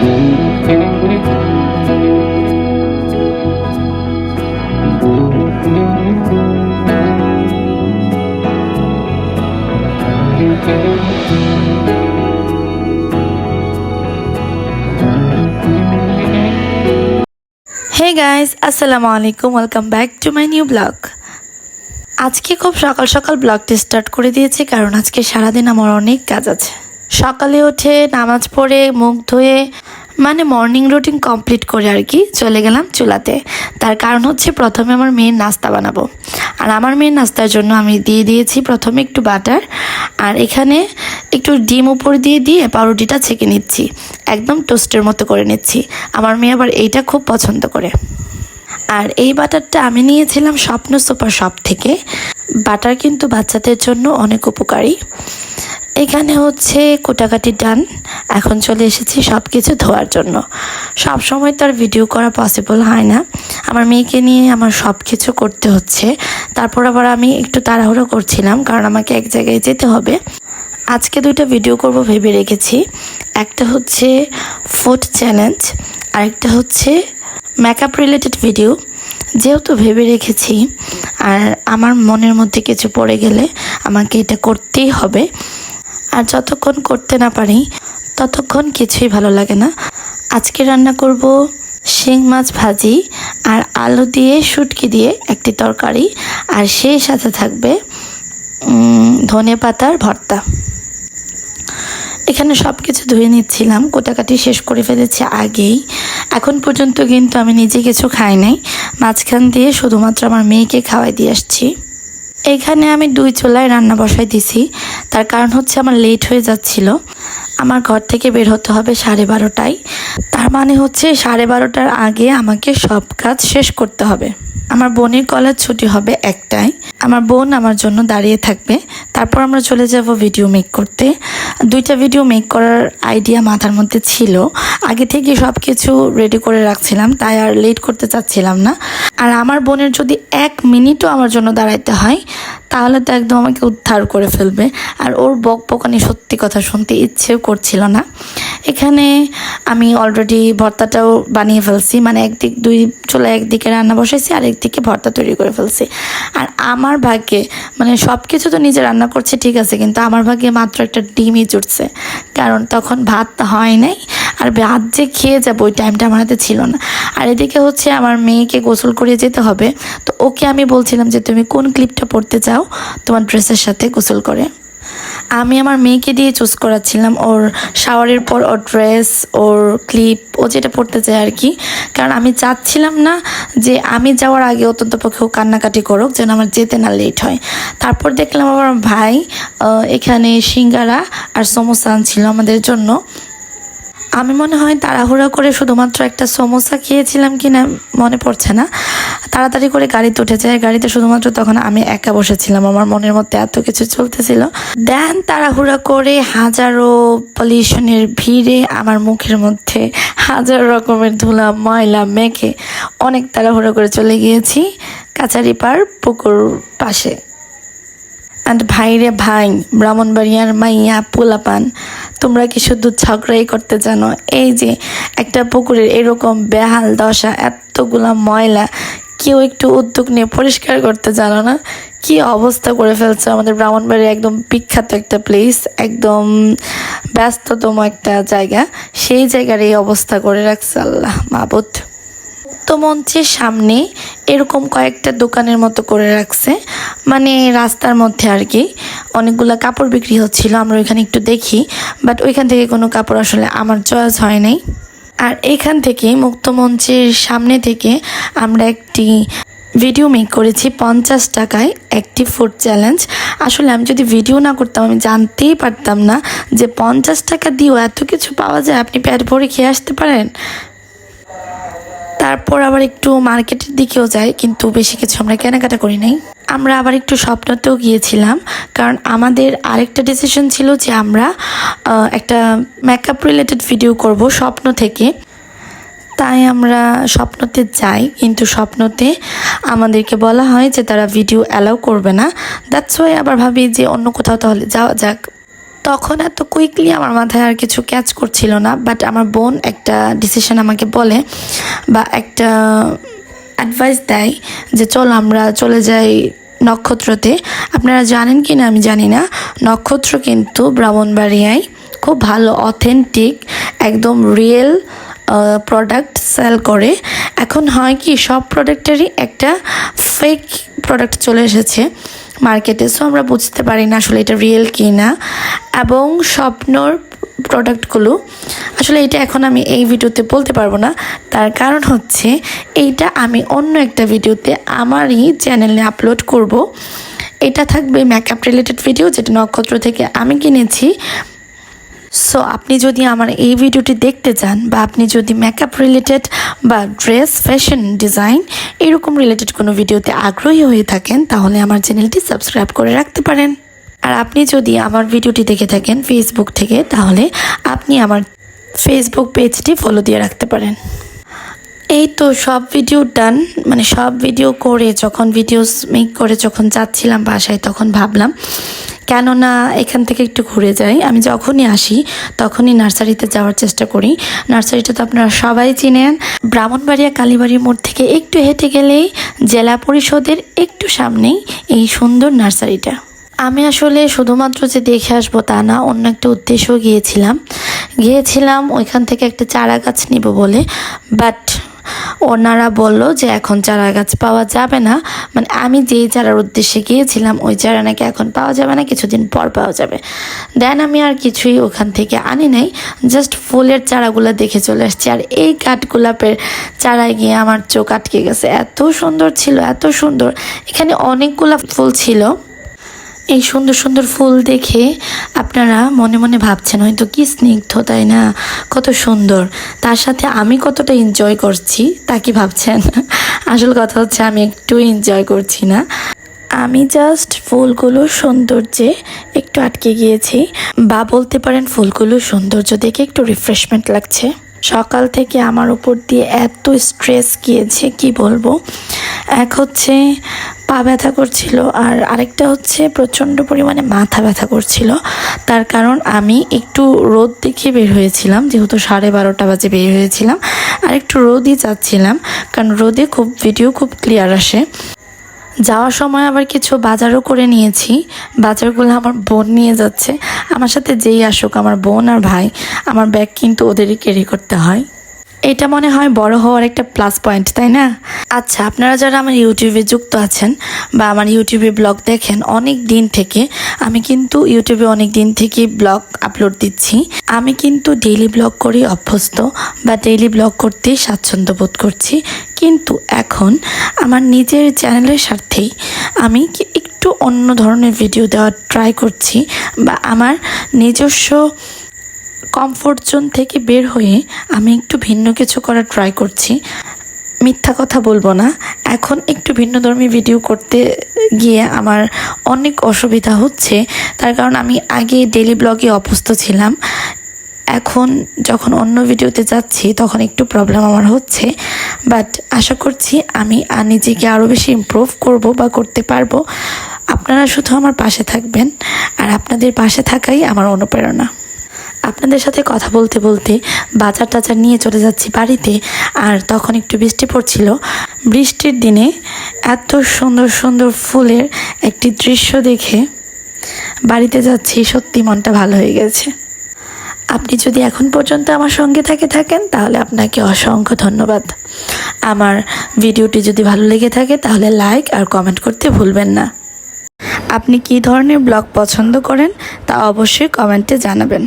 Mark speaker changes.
Speaker 1: হে guys আসসালামু আলাইকুম welcome back to my new blog আজকে খুব সকাল সকাল ব্লগটি স্টার্ট করে দিয়েছি, কারণ আজকে সারাদিন আমার অনেক কাজ আছে। সকালে উঠে নামাজ পড়ে, মুখ ধুয়ে মানে মর্নিং রুটিন কমপ্লিট করে আর কি চলে গেলাম চুলাতে। তার কারণ হচ্ছে প্রথমে আমার মেয়ের নাস্তা বানাবো। আর আমার মেয়ের নাস্তার জন্য আমি দিয়ে দিয়েছি প্রথমে একটু বাটার, আর এখানে একটু ডিম উপর দিয়ে দিয়ে পাউরুটিটা ছেঁকে নিচ্ছি। একদম টোস্টের মতো করে নিচ্ছি। আমার মেয়ে আবার এইটা খুব পছন্দ করে। আর এই বাটারটা আমি নিয়েছিলাম স্বপ্ন সুপার শপ থেকে। বাটার কিন্তু বাচ্চাদের জন্য অনেক উপকারী। এখানে হচ্ছে কোটাকাটি ডান। এখন চলে এসেছি সব কিছু ধোয়ার জন্য। সব সময় তো আর ভিডিও করা পসিবল হয় না। আমার মেয়েকে নিয়ে আমার সব কিছু করতে হচ্ছে। তারপর আবার আমি একটু তাড়াহুড়ো করছিলাম, কারণ আমাকে এক জায়গায় যেতে হবে। আজকে দুইটা ভিডিও করব ভেবে রেখেছি। একটা হচ্ছে ফুড চ্যালেঞ্জ আরেকটা হচ্ছে মেকআপ রিলেটেড ভিডিও যেহেতু ভেবে রেখেছি, আর আমার মনের মধ্যে কিছু পড়ে গেলে আমাকে এটা করতেই হবে। আর যতক্ষণ করতে না পারি, ততক্ষণ কিছুই ভালো লাগে না। আজকে রান্না করব শিং মাছ ভাজি আর আলু দিয়ে শুটকি দিয়ে একটি তরকারি, আর সেই সাথে থাকবে ধনে পাতার ভর্তা। এখানে সব কিছু ধুয়ে নিচ্ছিলাম, কোটাকাটি শেষ করে ফেলেছি আগেই। এখন পর্যন্ত কিন্তু আমি নিজে কিছু খাই নাই। মাঝখান দিয়ে শুধুমাত্র আমার মেয়েকে খাওয়াই দিয়ে আসছি। এখানে আমি দুই চুলায় রান্না বসাই দিছি। তার কারণ হচ্ছে আমার লেট হয়ে যাচ্ছিল। আমার ঘর থেকে বের হতে হবে সাড়ে বারোটায়। তার মানে হচ্ছে সাড়ে বারোটার আগে আমাকে সব কাজ শেষ করতে হবে। আমার বোনের কলেজ ছুটি হবে একটাই আমার বোন আমার জন্য দাঁড়িয়ে থাকবে। তারপর আমরা চলে যাব ভিডিও মেক করতে। দুইটা ভিডিও মেক করার আইডিয়া মাথার মধ্যে ছিল। আগে থেকে সব কিছু রেডি করে রাখছিলাম, তাই আর লেট করতে চাচ্ছিলাম না। আর আমার বোনের যদি এক মিনিটও আমার জন্য দাঁড়াইতে হয়, তাহলে তো একদম আমাকে উদ্ধার করে ফেলবে। আর ওর বক বকানি সত্যি কথা শুনতে ইচ্ছেও করছিল না। এখানে আমি অলরেডি ভর্তাটাও বানিয়ে ফেলছি। মানে একদিক দুই চলে একদিকে রান্না বসাইছি আর একদিকে ভর্তা তৈরি করে ফেলছি। আর আমার ভাগ্যে মানে সব কিছু তো নিজে রান্না করছে, ঠিক আছে, কিন্তু আমার ভাগ্যে মাত্র একটা ডিমই জুটছে। কারণ তখন ভাত হয় নাই, আর ভাত যে খেয়ে যাব ওই টাইমটা আমার হাতে ছিল না। আর এদিকে হচ্ছে আমার মেয়েকে গোসল করিয়ে যেতে হবে। তো ওকে আমি বলছিলাম যে, তুমি কোন ক্লিপটা পড়তে চাও? তোমার ড্রেসের সাথে গোসল করে। আমি আমার মেয়েকে দিয়ে চুজ করাচ্ছিলাম ওর শাওয়ারের পর ওর ড্রেস ওর ক্লিপ ও যেটা পড়তে চায় আর কি কারণ আমি চাচ্ছিলাম না যে আমি যাওয়ার আগে অত্যন্ত পক্ষে ও কান্নাকাটি করুক, যেন আমার যেতে না লেট হয়। তারপর দেখলাম আমার ভাই এখানে সিঙ্গারা আর সমস্যা আনছিল আমাদের জন্য। আমি মনে হয় তাড়াহুড়া করে শুধুমাত্র একটা সমোসা খেয়েছিলাম কি না মনে পড়ছে না। তাড়াতাড়ি করে গাড়িতে উঠে যায় গাড়িতে শুধুমাত্র তখন আমি একা বসেছিলাম, আমার মনের মধ্যে এত কিছু চলতেছিল। দেন তাড়াহুড়া করে হাজারো পলিউশনের ভিড়ে আমার মুখের মধ্যে হাজার রকমের ধুলা, ময়লা মেখে অনেক তাড়াহুড়া করে চলে গিয়েছি কাচারিপাড় পুকুর পাশে। অ্যান্ড ভাইরে ভাই, ব্রাহ্মণবাড়িয়ার মাইয়া পোলাপান, তোমরা কি শুধু ঝগড়াই করতে জানো? এই যে একটা পুকুরের এরকম বেহাল দশা, এতগুলা ময়লা, কেউ একটু উদ্যোগ নিয়ে পরিষ্কার করতে জানো না? কি অবস্থা করে ফেলছে আমাদের ব্রাহ্মণবাড়ি একদম বিখ্যাত একটা প্লেস একদম ব্যস্ততম একটা জায়গা। সেই জায়গার এই অবস্থা করে রাখছে আল্লাহ মুক্ত মঞ্চের সামনে এরকম কয়েকটা দোকানের মতো করে রাখছে। মানে রাস্তার মধ্যে আর কি অনেকগুলো কাপড় বিক্রি হচ্ছিল, আমরা ওইখানে একটু দেখি। বাট ওইখান থেকে কোনো কাপড় আসলে আমার চয়েস হয় নাই। আর এখান থেকে মুক্ত মঞ্চের সামনে থেকে আমরা একটি ভিডিও মেক করেছি পঞ্চাশ টাকায় একটি ফুড চ্যালেঞ্জ আসলে আমি যদি ভিডিও না করতাম, আমি জানতেই পারতাম না যে পঞ্চাশ টাকা দিয়েও এত কিছু পাওয়া যায়। আপনি পেট ভরে খেয়ে আসতে পারেন? তারপর আবার একটু মার্কেটের দিকেও যাই, কিন্তু বেশি কিছু আমরা কেনাকাটা করি নাই। আমরা আবার একটু স্বপ্নতেও গিয়েছিলাম, কারণ আমাদের আরেকটা ডিসিশন ছিল যে আমরা একটা মেকআপ রিলেটেড ভিডিও করব স্বপ্ন থেকে। তাই আমরা স্বপ্নতে যাই, কিন্তু স্বপ্নতে আমাদেরকে বলা হয় যে তারা ভিডিও অ্যালাউ করবে না। দ্যাটস ওয়াই আবার ভাবি যে অন্য কোথাও তাহলে যাওয়া যাক। তখন এত কুইকলি আমার মাথায় আর কিছু ক্যাচ করছিল না বাট আমার বোন একটা ডিসিশন আমাকে বলে বা একটা অ্যাডভাইস দেয় যে চল আমরা চলে যাই নক্ষত্রতে। আপনারা জানেন কি না আমি জানি না। নক্ষত্র কিন্তু ব্রাহ্মণবাড়িয়ায় খুব ভালো অথেন্টিক একদম রিয়েল প্রোডাক্ট সেল করে। এখন হয় কি, সব প্রোডাক্টেরই একটা ফেক প্রোডাক্ট চলে এসেছে। মার্কেটে সো আমরা বুঝতে পারি না আসলে এটা রিয়েল কি না এবং স্বপ্নর প্রোডাক্টগুলো আসলে এটা এখন আমি এই ভিডিওতে বলতে পারব না। তার কারণ হচ্ছে, এইটা আমি অন্য একটা ভিডিওতে আমারই চ্যানেলে আপলোড করব। এটা থাকবে মেকআপ রিলেটেড ভিডিও যেটা নক্ষত্র থেকে আমি কিনেছি। সো আপনি যদি আমার এই ভিডিওটি দেখতে চান বা আপনি যদি মেকআপ রিলেটেড বা ড্রেস ফ্যাশন ডিজাইন এরকম রিলেটেড কোনো ভিডিওতে আগ্রহী হয়ে থাকেন, তাহলে আমার চ্যানেলটি সাবস্ক্রাইব করে রাখতে পারেন। আর আপনি যদি আমার ভিডিওটি দেখে থাকেন ফেসবুক থেকে, তাহলে আপনি আমার ফেসবুক পেজটি ফলো দিয়ে রাখতে পারেন। এই তো সব ভিডিও ডান মানে সব ভিডিও করে, যখন ভিডিওস মেক করে, যখন যাচ্ছিলাম বাসায়, তখন ভাবলাম কেননা এখান থেকে একটু ঘুরে যাই। আমি যখনই আসি, তখনই নার্সারিতে যাওয়ার চেষ্টা করি। নার্সারিটা তো আপনারা সবাই চিনেন। ব্রাহ্মণবাড়িয়া কালীবাড়ির মোড় থেকে একটু হেঁটে গেলেই জেলা পরিষদের একটু সামনেই এই সুন্দর নার্সারিটা। আমি আসলে শুধুমাত্র যে দেখে আসব তা না, অন্য একটা উদ্দেশ্য গিয়েছিলাম। গিয়েছিলাম ওইখান থেকে একটা চারা গাছ নিব বলে বাট ওনারা বলল যে এখন চারা গাছ পাওয়া যাবে না। মানে আমি যেই চারার উদ্দেশ্যে গিয়েছিলাম, ওই চারা নাকি এখন পাওয়া যাবে না, কিছুদিন পর পাওয়া যাবে। দেন আমি আর কিছুই ওখান থেকে আনি নাই জাস্ট ফুলের চারাগুলো দেখে চলে আসছি। আর এই কাঠগোলাপের চারায় গিয়ে আমার চোখ আটকে গেছে। এত সুন্দর ছিল, এত সুন্দর। এখানে অনেকগুলা ফুল ছিল। এই সুন্দর সুন্দর ফুল দেখে আপনারা মনে মনে ভাবছেন, হয়তো কি স্নিগ্ধ, তাই না? কত সুন্দর। তার সাথে আমি কতটা এনজয় করছি, তা কি ভাবছেন? আসল কথা হচ্ছে আমি একটু এনজয় করছি না। আমি জাস্ট ফুলগুলোর সৌন্দর্যে একটু আটকে গিয়েছি। বা বলতে পারেন ফুলগুলোর সৌন্দর্য দেখে একটু রিফ্রেশমেন্ট লাগছে। সকাল থেকে আমার উপর দিয়ে এত স্ট্রেস গিয়েছে, কি বলব? এক হচ্ছে পা ব্যথা করছিল আর আরেকটা হচ্ছে প্রচণ্ড পরিমাণে মাথা ব্যথা করছিল। তার কারণ আমি একটু রোদ দেখে বের হয়েছিলাম, যেহেতু সাড়ে বারোটা বাজে বের হয়েছিলাম। আর একটু রোদই চাচ্ছিলাম, কারণ রোদে খুব ভিডিও খুব ক্লিয়ার আসে। যাওয়ার সময় আবার কিছু বাজারও করে নিয়েছি। বাজারগুলো আমার বোন নিয়ে যাচ্ছে। আমার সাথে যেই আসুক, আমার বোন আর ভাই, আমার ব্যাগ কিন্তু ওদেরই ক্যারি করতে হয়। এটা মনে হয় বড় হওয়ার একটা প্লাস পয়েন্ট তাই না? আচ্ছা আপনারা যারা আমার ইউটিউবে যুক্ত আছেন বা আমার ইউটিউবে ব্লগ দেখেন, অনেক দিন থেকে আমি কিন্তু ইউটিউবে অনেক দিন থেকে ব্লগ আপলোড দিচ্ছি। আমি কিন্তু ডেইলি ব্লগ করেই অভ্যস্ত বা ডেইলি ব্লগ করতেই স্বাচ্ছন্দ্য বোধ করছি। কিন্তু এখন আমার নিজের চ্যানেলের স্বার্থেই আমি একটু অন্য ধরনের ভিডিও দেওয়ার ট্রাই করছি বা আমার নিজস্ব কমফোর্ট জোন থেকে বের হয়ে আমি একটু ভিন্ন কিছু করার ট্রাই করছি। মিথ্যা কথা বলব না। এখন একটু ভিন্ন ধর্মী ভিডিও করতে গিয়ে আমার অনেক অসুবিধা হচ্ছে। তার কারণ আমি আগে ডেলি ব্লগে অভ্যস্ত ছিলাম। এখন যখন অন্য ভিডিওতে যাচ্ছি, তখন একটু প্রবলেম আমার হচ্ছে। বাট আশা করছি আমি আর নিজেকে আরও বেশি ইমপ্রুভ করব বা করতে পারব। আপনারা শুধু আমার পাশে থাকবেন। আর আপনাদের পাশে থাকাই আমার অনুপ্রেরণা। আপনাদের সাথে কথা বলতে বলতে বাজার টাজার নিয়ে চলে যাচ্ছি বাড়িতে, আর তখন একটু বৃষ্টি পড়ছিল। বৃষ্টির দিনে এত সুন্দর সুন্দর ফুলের একটি দৃশ্য দেখে বাড়িতে যাচ্ছি, সত্যি মনটা ভালো হয়ে গেছে। আপনি যদি এখন পর্যন্ত আমার সঙ্গে থাকে, থাকেন, তাহলে আপনাকে অসংখ্য ধন্যবাদ। আমার ভিডিওটি যদি ভালো লেগে থাকে, তাহলে লাইক আর কমেন্ট করতে ভুলবেন না। আপনি কী ধরনের ব্লগ পছন্দ করেন, তা অবশ্যই কমেন্টে জানাবেন।